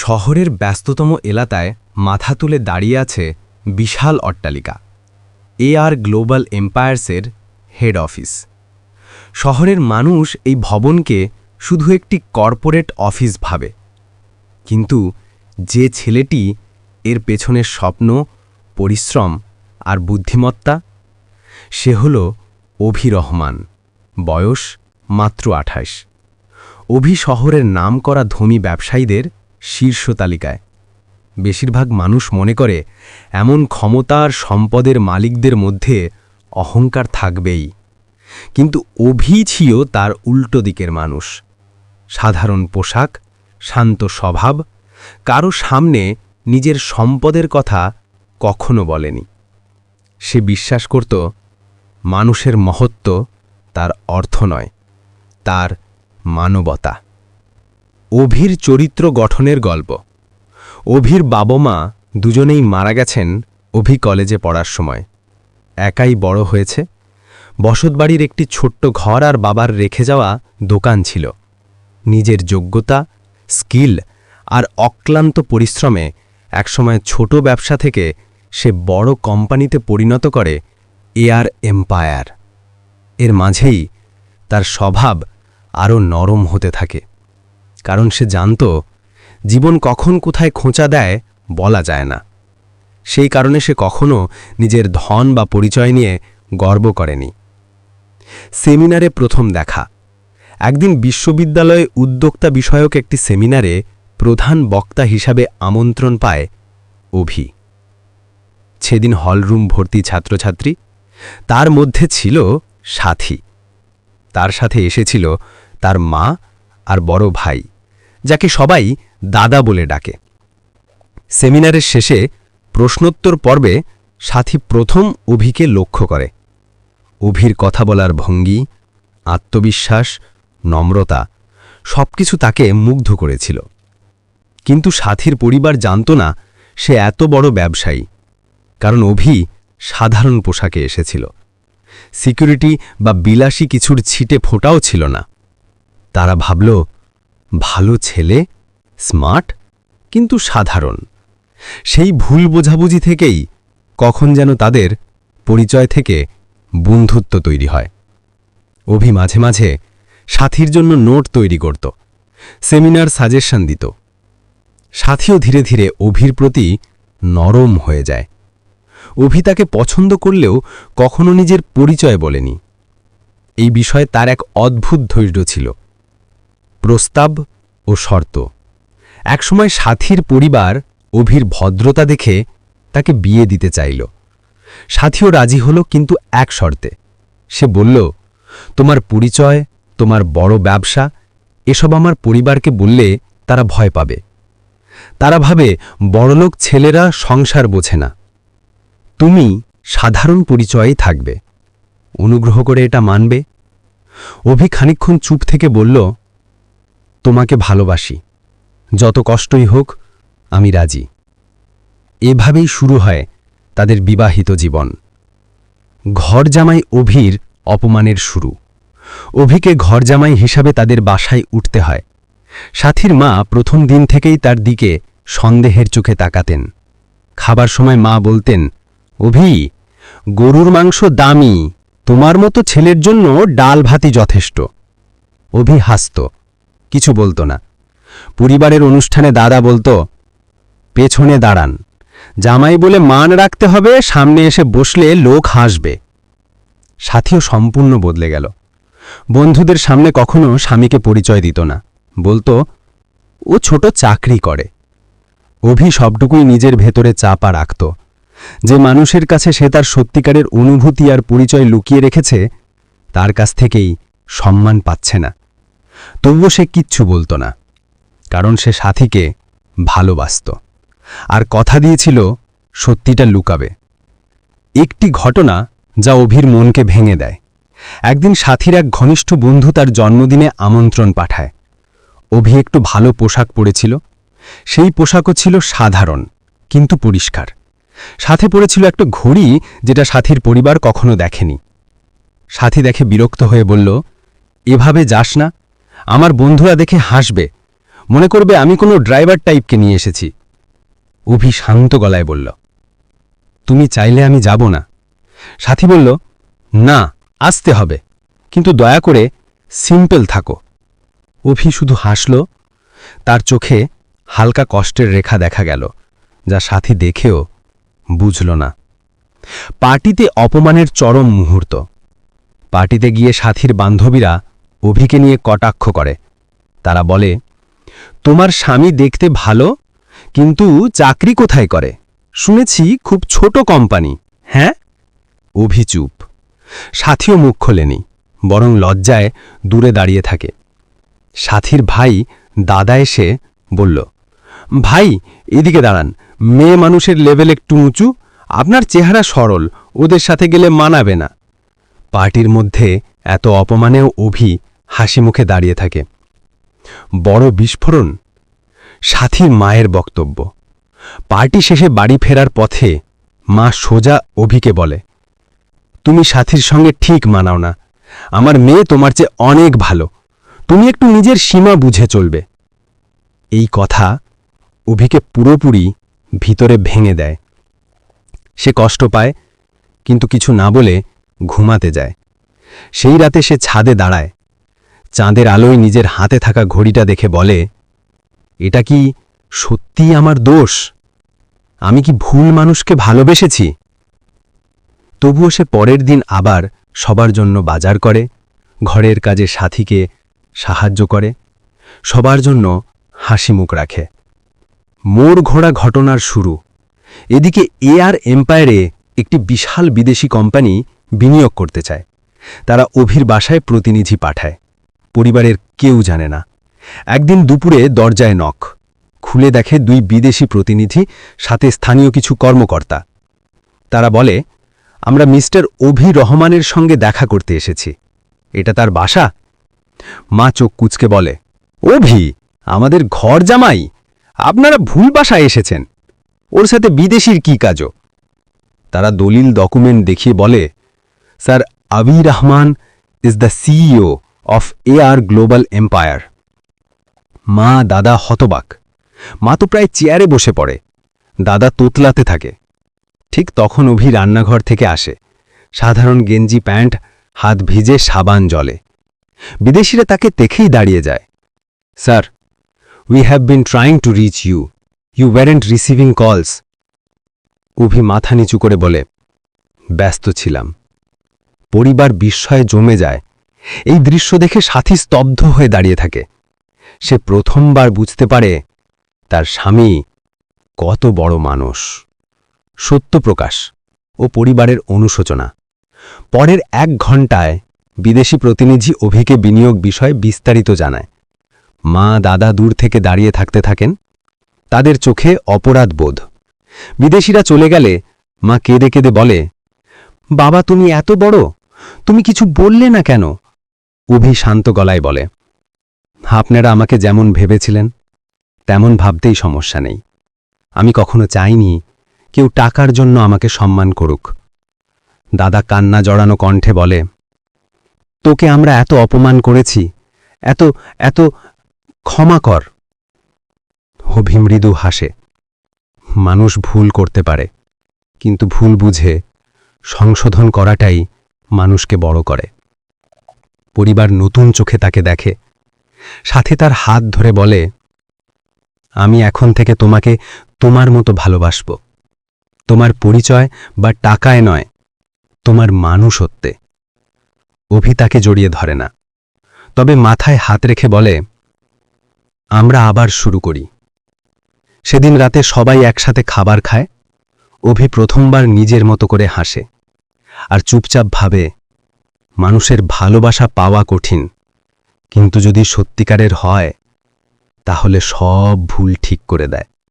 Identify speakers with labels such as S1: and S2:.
S1: শহরের ব্যস্ততম এলাকায় মাথা তুলে দাঁড়িয়ে আছে বিশাল অট্টালিকা এআর গ্লোবাল এম্পায়ার্সের হেড অফিস। শহরের মানুষ এই ভবনকে শুধু একটি কর্পোরেট অফিস ভাবে, কিন্তু যে ছেলেটি এর পেছনের স্বপ্ন, পরিশ্রম আর বুদ্ধিমত্তা, সে হল অভি রহমান, বয়স মাত্র আঠাশ। অভি শহরের নাম করা ধনী ব্যবসায়ীদের শীর্ষ তালিকায়। বেশিরভাগ মানুষ মনে করে, এমন ক্ষমতার সম্পদের মালিকদের মধ্যে অহংকার থাকবেই। কিন্তু অভি ছিল তার উল্টো দিকের মানুষ। সাধারণ পোশাক, শান্ত স্বভাব, কারও সামনে নিজের সম্পদের কথা কখনো বলেনি। সে বিশ্বাস করত, মানুষের মহত্ব তার অর্থ নয়, তার মানবতা। অভির চরিত্র গঠনের গল্প। অভির বাবা মা দুজনেই মারা গেছেন অভি কলেজে পড়ার সময়। একাই বড় হয়েছে। বসতবাড়ির একটি ছোট্ট ঘর আর বাবার রেখে যাওয়া দোকান ছিল। নিজের যোগ্যতা, স্কিল আর অক্লান্ত পরিশ্রমে একসময় ছোট ব্যবসা থেকে সে বড় কোম্পানিতে পরিণত করে এয়ার এম্পায়ার। এর মাঝেই তার স্বভাব আরও নরম হতে থাকে। কারণ সে জানত, জীবন কখন কোথায় খোঁচা দেয় বলা যায় না। সেই কারণে সে কখনো নিজের ধন বা পরিচয় নিয়ে গর্ব করেনি। সেমিনারে প্রথম দেখা। একদিন বিশ্ববিদ্যালয়ে উদ্যোক্তা বিষয়ক একটি সেমিনারে প্রধান বক্তা হিসাবে আমন্ত্রণ পায় অভি। সেদিন হলরুম ভর্তি ছাত্রছাত্রী, তার মধ্যে ছিল সাথী। তার সাথে এসেছিল তার মা আর বড় ভাই। যাকে সবাই দাদা বলে ডাকে। সেমিনারের শেষে প্রশ্নোত্তর পর্বে সাথী প্রথম অভিকে লক্ষ্য করে। অভির কথা বলার ভঙ্গি, আত্মবিশ্বাস, নম্রতা সবকিছু তাকে মুগ্ধ করেছিল। কিন্তু সাথীর পরিবার জানত না সে এত বড় ব্যবসায়ী, কারণ অভি সাধারণ পোশাকে এসেছিল। সিকিউরিটি বা বিলাসী কিছুর ছিটে ফোটাও ছিল না। তারা ভাবল ভালো ছেলে, স্মার্ট, কিন্তু সাধারণ। সেই ভুল বোঝাবুঝি থেকেই কখন যেন তাদের পরিচয় থেকে বন্ধুত্ব তৈরি হয়। অভি মাঝে মাঝে সাথীর জন্য নোট তৈরি করত, সেমিনার সাজেশন দিত। সাথীও ধীরে ধীরে অভির প্রতি নরম হয়ে যায়। অভি তাকে পছন্দ করলেও কখনো নিজের পরিচয় বলেনি। এই বিষয়ে তার এক অদ্ভুত ধৈর্য ছিল। প্রস্তাব ও শর্ত। একসময় সাথীর পরিবার অভির ভদ্রতা দেখে তাকে বিয়ে দিতে চাইল। সাথীও রাজি হল কিন্তু এক শর্তে। সে বলল, তোমার পরিচয়, তোমার বড় ব্যবসা, এসব আমার পরিবারকে বললে তারা ভয় পাবে। তারা ভাবে বড়লোক ছেলেরা সংসার বোঝে না। তুমি সাধারণ পরিচয়েই থাকবে। অনুগ্রহ করে এটা মানবে। অভি খানিক্ষণ চুপ থেকে বলল তোমাকে ভালোবাসি। যত কষ্টই হোক, আমি রাজি। এভাবেই শুরু হয় তাদের বিবাহিত জীবন। ঘর জামাই অভির অপমানের শুরু। অভিকে ঘর জামাই হিসাবে তাদের বাসায় উঠতে হয়। সাথীর মা প্রথম দিন থেকেই তার দিকে সন্দেহের চোখে তাকাতেন। খাবার সময় মা বলতেন, অভি, গরুর মাংস দামি। তোমার মতো ছেলের জন্য ডাল ভাতি যথেষ্ট। অভি হাসত। কিছু বলতো না। পরিবারের অনুষ্ঠানে দাদা বলতো, পেছনে দাঁড়ান। জামাই বলে মান রাখতে হবে, সামনে এসে বসলে লোক হাসবে। সাথীও সম্পূর্ণ বদলে গেল। বন্ধুদের সামনে কখনো স্বামীকে পরিচয় দিত না। বলতো, ও ছোট চাকরি করে। অভি সবটুকুই নিজের ভেতরে চাপা রাখত। যে মানুষের কাছে সে তার সত্যিকারের অনুভূতি আর পরিচয় লুকিয়ে রেখেছে, তার কাছ থেকেই সম্মান পাচ্ছে না। তবুও সে কিচ্ছু বলতো না, কারণ সে সাথীকে ভালোবাসত। আর কথা দিয়েছিল, সত্যিটা লুকাবে। একটি ঘটনা যা অভির মনকে ভেঙে দেয়। একদিন সাথীর এক ঘনিষ্ঠ বন্ধু তার জন্মদিনে আমন্ত্রণ পাঠায়। অভি একটু ভালো পোশাক পরেছিল। সেই পোশাকও ছিল সাধারণ, কিন্তু পরিষ্কার। সাথে পড়েছিল একটা ঘড়ি যেটা সাথীর পরিবার কখনো দেখেনি। সাথী দেখে বিরক্ত হয়ে বলল, এভাবে যাস না আমার বন্ধুরা দেখে হাসবে। মনে করবে আমি কোনো ড্রাইভার টাইপকে নিয়ে এসেছি। অভি শান্ত গলায় বলল, তুমি চাইলে আমি যাব না। সাথী বলল, না, আসতে হবে। কিন্তু দয়া করে সিম্পল থাকো। অভি শুধু হাসল। তার চোখে হালকা কষ্টের রেখা দেখা গেল, যা সাথী দেখেও বুঝল না। পার্টিতে অপমানের চরম মুহূর্ত। পার্টিতে গিয়ে সাথীর বান্ধবীরা অভিকে নিয়ে কটাক্ষ করে। তারা বলে, তোমার স্বামী দেখতে ভালো, কিন্তু চাকরি কোথায় করে? শুনেছি খুব ছোট কোম্পানি। হ্যাঁ? অভিচুপ সাথীও মুখ খোলেনি, বরং লজ্জায় দূরে দাঁড়িয়ে থাকে। সাথীর ভাই দাদা এসে বলল, ভাই, এদিকে দাঁড়ান। মেয়ে মানুষের লেভেল একটু উঁচু, আপনার চেহারা সরল, ওদের সাথে গেলে মানাবে না। পার্টির মধ্যে এত অপমানেও অভি হাসি মুখে দাঁড়িয়ে থাকে। বড় বিস্ফোরণ সাথীর মায়ের বক্তব্য। পার্টি শেষে বাড়ি ফেরার পথে মা সোজা অভিকে বলে, তুমি সাথীর সঙ্গে ঠিক মানাও না। আমার মেয়ে তোমার চেয়ে অনেক ভালো। তুমি একটু নিজের সীমা বুঝে চলবে। এই কথা অভিকে পুরোপুরি ভিতরে ভেঙে দেয়। সে কষ্ট পায়, কিন্তু কিছু না বলে ঘুমাতে যায়। সেই রাতে সে ছাদে দাঁড়ায়। চাঁদের আলোয় নিজের হাতে থাকা ঘড়িটা দেখে বলে, এটা কি সত্যিই আমার দোষ? আমি কি ভুল মানুষকে ভালোবেসেছি? তবুও সে পরের দিন আবার সবার জন্য বাজার করে, ঘরের কাজে সাথীকে সাহায্য করে, সবার জন্য হাসি মুখ রাখে। মোড় ঘোড়া ঘটনার শুরু। এদিকে এআর এম্পায়ারে একটি বিশাল বিদেশি কোম্পানি বিনিয়োগ করতে চায়। তারা অভির বাসায় প্রতিনিধি পাঠায়। পরিবারের কেউ জানে না। একদিন দুপুরে দরজায় নখ। খুলে দেখে দুই বিদেশি প্রতিনিধি, সাথে স্থানীয় কিছু কর্মকর্তা। তারা বলে, আমরা মিস্টার অভি রহমানের সঙ্গে দেখা করতে এসেছি। এটা তার বাসা? মা চোখ কুচকে বলে, অভি, আমাদের ঘর জামাই, আপনারা ভুল বাসায় এসেছেন। ওর সাথে বিদেশির কি কাজও? তারা দলিল ডকুমেন্ট দেখিয়ে বলে, sir Abi Rahman is the CEO. Of A R global empire মা, দাদা হতবাক। মা তো প্রায় চেয়ারে বসে পড়ে। দাদা তোতলাতে থাকে। ঠিক তখন অভি রান্নাঘর থেকে আসে। সাধারণ গেঞ্জি প্যান্ট, হাত ভিজে সাবান জলে। বিদেশিরা তাকে দেখেই দাঁড়িয়ে যায়। Sir we have been trying to reach you you weren't receiving calls Abhi মাথা নিচু করে বলে, ব্যস্ত ছিলাম। পরিবার বিস্ময়ে জমে যায়। এই দৃশ্য দেখে সাথী স্তব্ধ হয়ে দাঁড়িয়ে থাকে। সে প্রথমবার বুঝতে পারে তার স্বামী কত বড় মানুষ। সত্যপ্রকাশ ও পরিবারের অনুশোচনা। পরের এক ঘণ্টায় বিদেশি প্রতিনিধি অভিকে বিনিয়োগ বিষয়ে বিস্তারিত জানায়। মা, দাদা দূর থেকে দাঁড়িয়ে থাকতে থাকেন। তাদের চোখে অপরাধ বোধ। বিদেশিরা চলে গেলে মা কেঁদে কেঁদে বলে, বাবা, তুমি এত বড়? তুমি কিছু বললে না কেন? অভি শান্ত গলায় বলে, আপনারা আমাকে যেমন ভেবেছিলেন, তেমন ভাবতেই সমস্যা নেই। আমি কখনো চাইনি কেউ টাকার জন্য আমাকে সম্মান করুক। দাদা কান্না জড়ানো কণ্ঠে বলে, তোকে আমরা এত অপমান করেছি, এত এত, ক্ষমা কর। অভি মৃদু হাসে, মানুষ ভুল করতে পারে, কিন্তু ভুল বুঝে সংশোধন করাটাই মানুষকে বড় করে। পরিবার নতুন চোখে তাকে দেখে। সাথে তার হাত ধরে বলে, আমি এখন থেকে তোমাকে তোমার মতো ভালোবাসব। তোমার পরিচয় বা টাকায় নয়, তোমার মানুষত্বে। অভি তাকে জড়িয়ে ধরে না। তবে মাথায় হাত রেখে বলে, আমরা আবার শুরু করি। সেদিন রাতে সবাই একসাথে খাবার খায়। অভি প্রথমবার নিজের মতো করে হাসে। আর চুপচাপ ভাবে মানুষের ভালোবাসা পাওয়া কঠিন। কিন্তু যদি সত্যিকারের হয় তাহলে সব ভুল ঠিক করে দেয়।